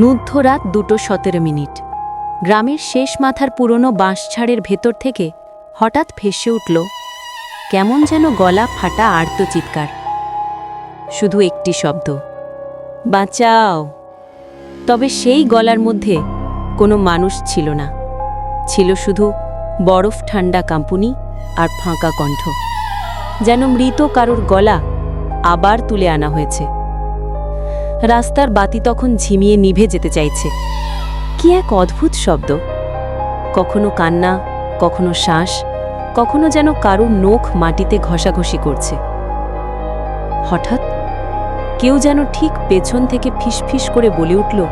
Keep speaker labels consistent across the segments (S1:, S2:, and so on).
S1: নুদ্ধরাত দুটো সতেরো মিনিট। গ্রামের শেষ মাথার পুরনো বাঁশঝাড়ের ভেতর থেকে হঠাৎ ভেসে উঠল, কেমন যেন গলা ফাটা আর্ত চিৎকার। শুধু একটি শব্দ, বাঁচাও। তবে সেই গলার মধ্যে কোনো মানুষ ছিল না। ছিল শুধু বরফ ঠান্ডা কাঁপুনি আর ফাঁকা কণ্ঠ, যেন মৃত কারোর গলা আবার তুলে আনা হয়েছে। রাস্তার বাতি তখন ঝিমিয়ে নিভে যেতে চাইছে। কি এক অদ্ভুত শব্দ। কখনো কান্না, কখনো শ্বাস, কখনো যেন কারও নখ মাটিতে ঘষাঘষি করছে। হঠাৎ কেউ যেন ঠিক পেছন থেকে ফিসফিস করে বলে উঠল,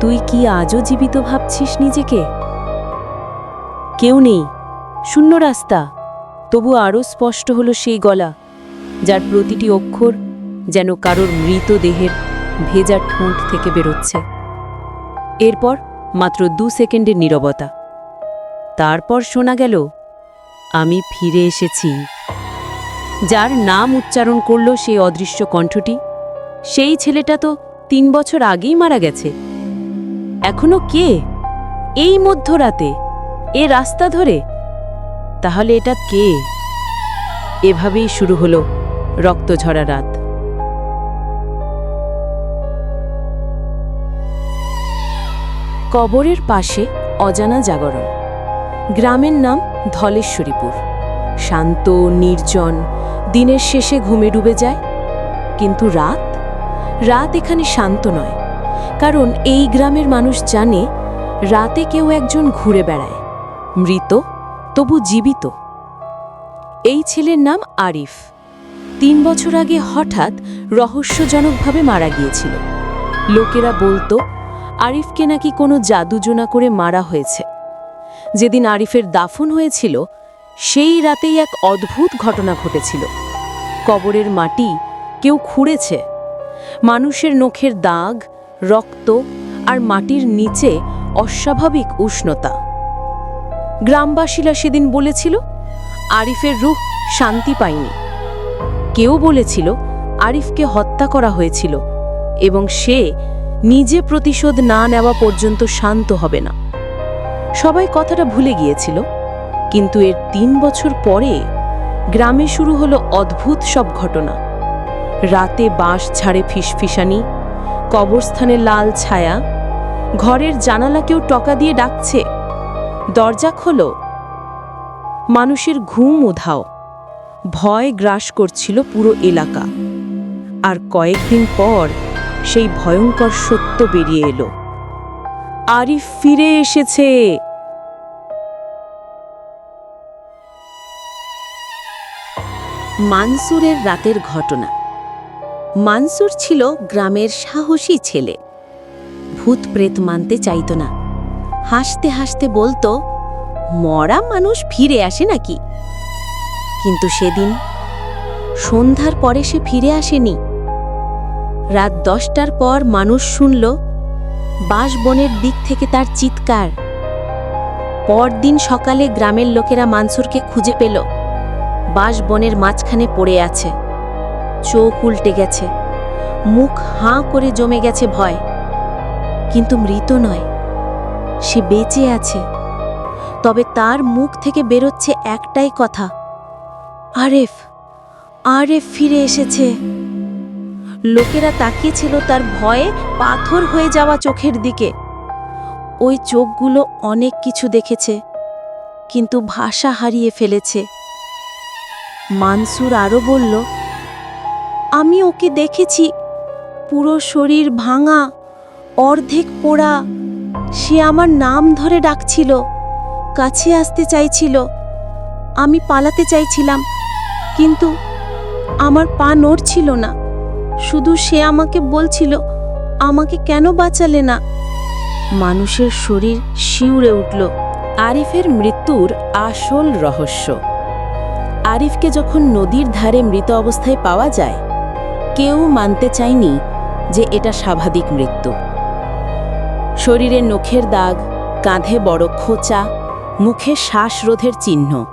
S1: তুই কি আজও জীবিত ভাবছিস নিজেকে? কেউ নেই। শূন্য রাস্তা। তবু আরও স্পষ্ট হলো সেই গলা, যার প্রতিটি অক্ষর যেন কারোর মৃতদেহের ভেজা ঠোঁট থেকে বেরোচ্ছে। এরপর মাত্র দু সেকেন্ডের নীরবতা। তারপর শোনা গেল, আমি ফিরে এসেছি। যার নাম উচ্চারণ করল সেই অদৃশ্য কণ্ঠটি, সেই ছেলেটা তো তিন বছর আগেই মারা গেছে। এখনও কে? এই মধ্যরাতে, এ রাস্তা ধরে? তাহলে এটা কে? এভাবেই শুরু হলো রক্ত ঝরা রাত। কবরের পাশে অজানা জাগরণ। গ্রামের নাম ধলেশ্বরীপুর। শান্ত, নির্জন, দিনের শেষে ঘুমে ডুবে যায়। কিন্তু রাত? রাত এখানে শান্ত নয়। কারণ এই গ্রামের মানুষ জানে, রাতে কেউ একজন ঘুরে বেড়ায়। মৃত, তবু জীবিত। এই ছেলের নাম আরিফ। তিন বছর আগে হঠাৎ রহস্যজনকভাবে মারা গিয়েছিল। লোকেরা বলতো আরিফকে নাকি কোনো জাদুজোনা করে মারা হয়েছে। যেদিন আরিফের দাফন হয়েছিল, সেই রাতেই এক অদ্ভুত ঘটনা ঘটেছিল। কবরের মাটি কেউ খুঁড়েছে। মানুষের নখের দাগ, রক্ত আর মাটির নিচে অস্বাভাবিক উষ্ণতা। গ্রামবাসীরা সেদিন বলেছিল, আরিফের রুহ শান্তি পায়নি। কেউ বলেছিল, আরিফকে হত্যা করা হয়েছিল এবং সে নিজে প্রতিশোধ না নেওয়া পর্যন্ত শান্ত হবে না। সবাই কথাটা ভুলে গিয়েছিল, কিন্তু এর তিন বছর পরে গ্রামে শুরু হলো অদ্ভুত সব ঘটনা। রাতে বাঁশ ছাড়ে ফিসফিসানি, কবরস্থানে লাল ছায়া, ঘরের জানালা কেউ টকা দিয়ে ডাকছে। দরজা খোলো। মানুষের ঘুম উধাও। ভয় গ্রাস করছিল পুরো এলাকা। আর কয়েকদিন পর সেই ভয়ঙ্কর সত্য বেরিয়ে এলো। আরিফ ফিরে এসেছে। মানসুরের রাতের ঘটনা। মানসুর ছিল গ্রামের সাহসী ছেলে। ভূত প্রেত মানতে চাইত না। হাসতে হাসতে বলতো, মরা মানুষ ফিরে আসে নাকি? কিন্তু সেদিন সন্ধ্যার পরে সে ফিরে আসেনি। রাত দশটার পর মানুষ শুনল বাঁশবনের দিক থেকে তার চিৎকার। পরদিন সকালে গ্রামের লোকেরা মানসুরকে খুঁজে পেল। বাঁশবনের মাঝখানে পড়ে আছে। চোখ উল্টে গেছে। মুখ হাঁ করে জমে গেছে ভয়। কিন্তু মৃত নয়। সে বেঁচে আছে। তবে তার মুখ থেকে বেরোচ্ছে একটাই কথা। আরেফ আরেফ ফিরে এসেছে। লোকেরা তাকিয়েছিল তার ভয়ে পাথর হয়ে যাওয়া চোখের দিকে। ওই চোখগুলো অনেক কিছু দেখেছে, কিন্তু ভাষা হারিয়ে ফেলেছে। মানসুর আরও বলল, আমি ওকে দেখেছি, পুরো শরীর ভাঙা, অর্ধেক পোড়া। সে আমার নাম ধরে ডাকছিল, কাছে আসতে চাইছিল। আমি পালাতে চাইছিলাম, কিন্তু আমার পা নড়ছিল না। শুধু সে আমাকে বলছিল, আমাকে কেন বাঁচালে না? মানুষের শরীর শিউরে উঠল। আরিফের মৃত্যুর আসল রহস্য। আরিফকে যখন নদীর ধারে মৃত অবস্থায় পাওয়া যায়, কেউ মানতে চায়নি যে এটা স্বাভাবিক মৃত্যু। শরীরে নখের দাগ, কাঁধে বড় খোঁচা, মুখে শ্বাসরোধের চিহ্ন।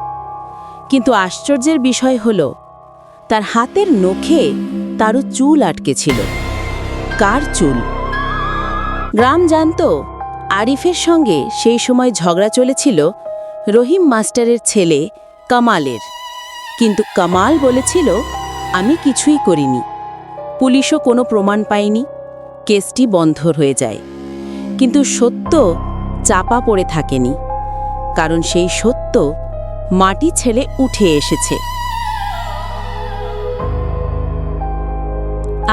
S1: কিন্তু আশ্চর্যের বিষয় হল, তার হাতের নখে তারও চুল আটকে ছিল। কার চুল? গ্রাম জানতো, আরিফের সঙ্গে সেই সময় ঝগড়া চলেছিল রহিম মাস্টারের ছেলে কামালের। কিন্তু কামাল বলেছিল, আমি কিছুই করিনি। পুলিশও কোনো প্রমাণ পায়নি কেসটি বন্ধ হয়ে যায়। কিন্তু সত্য চাপা পড়ে থাকেনি। কারণ সেই সত্য মাটি ছেলে উঠে এসেছে।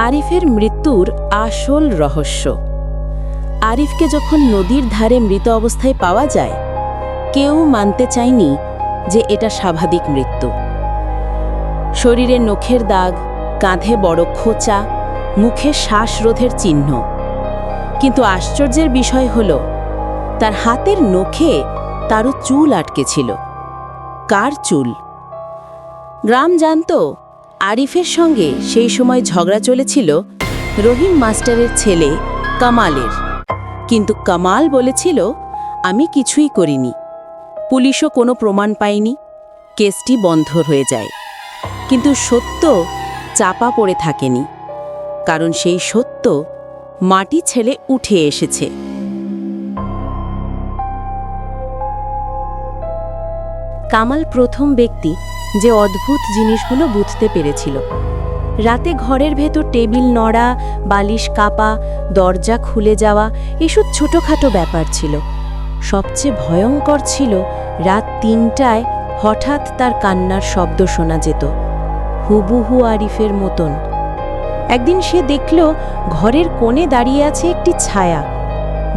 S1: আরিফের মৃত্যুর আসল রহস্য। আরিফকে যখন নদীর ধারে মৃত অবস্থায় পাওয়া যায়, কেউ মানতে চায়নি যে এটা স্বাভাবিক মৃত্যু। শরীরে নখের দাগ, কাঁধে বড় খোঁচা, মুখে শ্বাসরোধের চিহ্ন। কিন্তু আশ্চর্যের বিষয় হল, তার হাতের নখে তারও চুল আটকে ছিল। কার চুল? গ্রাম জানতো আরিফের সঙ্গে সেই সময় ঝগড়া চলেছিল রহিম মাস্টারের ছেলে কামালের। কিন্তু কামাল বলেছিল, আমি কিছুই করিনি। পুলিশও কোনো প্রমাণ পায়নি কেসটি বন্ধ হয়ে যায়। কিন্তু সত্য চাপা পড়ে থাকেনি। কারণ সেই সত্য মাটি ছেলে উঠে এসেছে। কামাল প্রথম ব্যক্তি যে অদ্ভুত জিনিসগুলো বুঝতে পেরেছিল। রাতে ঘরের ভেতর টেবিল নড়া, বালিশ কাপা, দরজা খুলে যাওয়া এসব ছোটোখাটো ব্যাপার ছিল। সবচেয়ে ভয়ঙ্কর ছিল রাত তিনটায় হঠাৎ তার কান্নার শব্দ শোনা যেত। হুবুহু আরিফের মতন। একদিন সে দেখল ঘরের কোণে দাঁড়িয়ে আছে একটি ছায়া।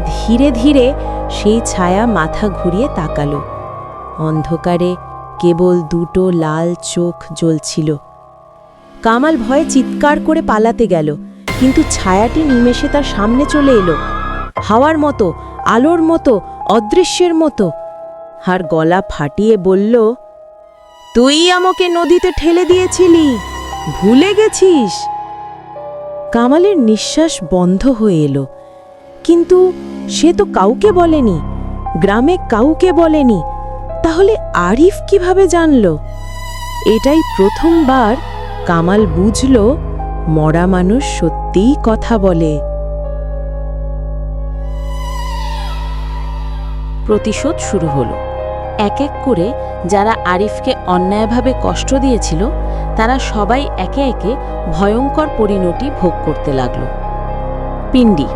S1: ধীরে ধীরে সেই ছায়া মাথা ঘুরিয়ে তাকালো। অন্ধকারে কেবল দুটো লাল চোখ জ্বলছিল। কামাল ভয়ে চিৎকার করে পালাতে গেল, কিন্তু ছায়াটি নিমেষে তার সামনে চলে এলো। হাওয়ার মতো, আলোর মতো, অদৃশ্যের মতো। আর গলা ফাটিয়ে বলল, তুই আমাকে নদীতে ঠেলে দিয়েছিলি, ভুলে গেছিস? কামালের নিঃশ্বাস বন্ধ হয়ে এলো, কিন্তু সে তো কাউকে বলেনি, গ্রামে কাউকে বলেনি। তাহলে আরিফ কীভাবে জানল? এটাই প্রথমবার কামাল বুঝল মরা মানুষ সত্যিই কথা বলে। প্রতিশোধ শুরু হলো। এক এক করে যারা আরিফকে অন্যায়ভাবে কষ্ট দিয়েছিল, তারা সবাই একে একে ভয়ঙ্কর পরিণতি ভোগ করতে লাগল। পিন্ডি,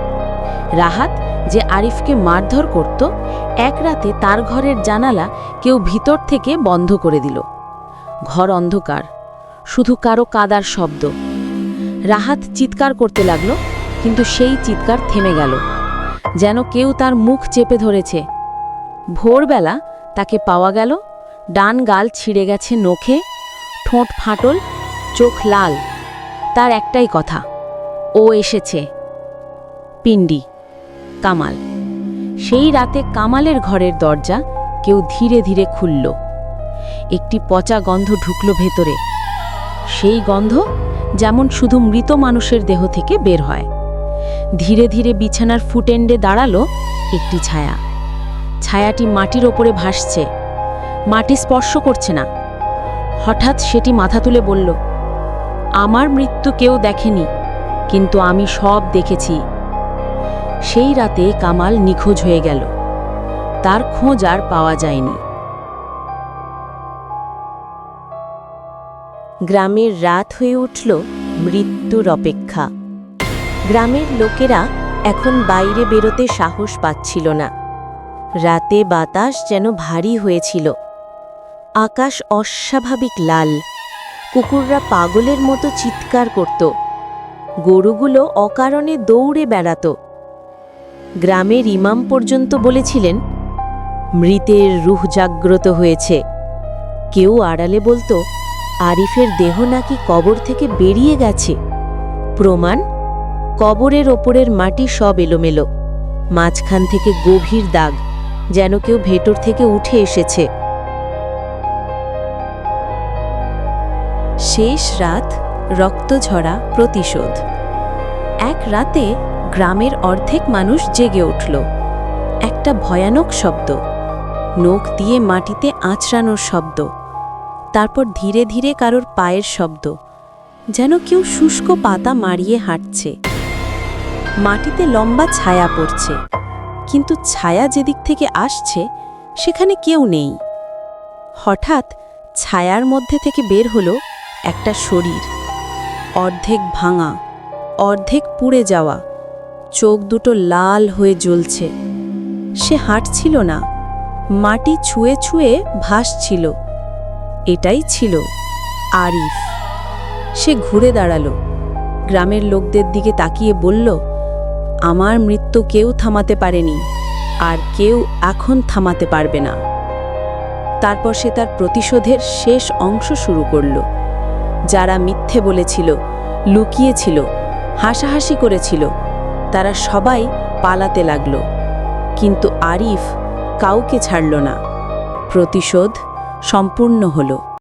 S1: রাহাত যে আরিফকে মারধর করত, এক রাতে তার ঘরের জানালা কেউ ভিতর থেকে বন্ধ করে দিল। ঘর অন্ধকার, শুধু কারও কাদার শব্দ। রাহাত চিৎকার করতে লাগল, কিন্তু সেই চিৎকার থেমে গেল, যেন কেউ তার মুখ চেপে ধরেছে। ভোরবেলা তাকে পাওয়া গেল, ডান গাল ছিঁড়ে গেছে নখে, ঠোঁট ফাটল, চোখ লাল। তার একটাই কথা, ও এসেছে, পিন্ডি। কামাল। সেই রাতে কামালের ঘরের দরজা কেউ ধীরে ধীরে খুলল। একটি পচা গন্ধ ঢুকল ভেতরে। সেই গন্ধ যেমন শুধু মৃত মানুষের দেহ থেকে বের হয়। ধীরে ধীরে বিছানার ফুটেন্ডে দাঁড়াল একটি ছায়া। ছায়াটি মাটির ওপরে ভাসছে। মাটি স্পর্শ করছে না। হঠাৎ সেটি মাথা তুলে বলল, আমার মৃত্যু কেউ দেখেনি, কিন্তু আমি সব দেখেছি। সেই রাতে কামাল নিখোঁজ হয়ে গেল। তার খোঁজ আর পাওয়া যায়নি। গ্রামের রাত হয়ে উঠল মৃত্যুর অপেক্ষা। গ্রামের লোকেরা এখন বাইরে বেরোতে সাহস পাচ্ছিল না। রাতে বাতাস যেন ভারী হয়েছিল। আকাশ অস্বাভাবিক লাল। কুকুররা পাগলের মতো চিৎকার করত। গরুগুলো অকারণে দৌড়ে বেড়াত। গ্রামের ইমাম পর্যন্ত বলেছিলেন, মৃতের রুহ জাগ্রত হয়েছে। কেউ আড়ালে বলতো, আরিফের দেহ নাকি কবর থেকে বেরিয়ে গেছে। প্রমাণ, কবরের ওপরের মাটি সব এলোমেলো। মাঝখান থেকে গভীর দাগ, যেন কেউ ভেতর থেকে উঠে এসেছে। শেষ রাত, রক্তঝরা প্রতিশোধ। এক রাতে গ্রামের অর্ধেক মানুষ জেগে উঠল। একটা ভয়ানক শব্দ। নখ দিয়ে মাটিতে আঁচড়ানোর শব্দ। তারপর ধীরে ধীরে কারোর পায়ের শব্দ। যেন কেউ শুষ্ক পাতা মারিয়ে হাঁটছে। মাটিতে লম্বা ছায়া পড়ছে। কিন্তু ছায়া যেদিক থেকে আসছে, সেখানে কেউ নেই। হঠাৎ ছায়ার মধ্যে থেকে বের হলো একটা শরীর। অর্ধেক ভাঙা, অর্ধেক পুড়ে যাওয়া। চোখ দুটো লাল হয়ে জ্বলছে। সে হাঁটছিল না। মাটি ছুঁয়ে ছুঁয়ে ভাসছিল। এটাই ছিল আরিফ। সে ঘুরে দাঁড়াল। গ্রামের লোকদের দিকে তাকিয়ে বলল, আমার মৃত্যু কেউ থামাতে পারেনি, আর কেউ এখন থামাতে পারবে না। তারপর সে তার প্রতিশোধের শেষ অংশ শুরু করল। যারা মিথ্যে বলেছিল, লুকিয়েছিল, হাসাহাসি করেছিল তারা সবাই পালাতে লাগল। কিন্তু আরিফ কাউকে ছাড়ল না। প্রতিশোধ সম্পূর্ণ হলো।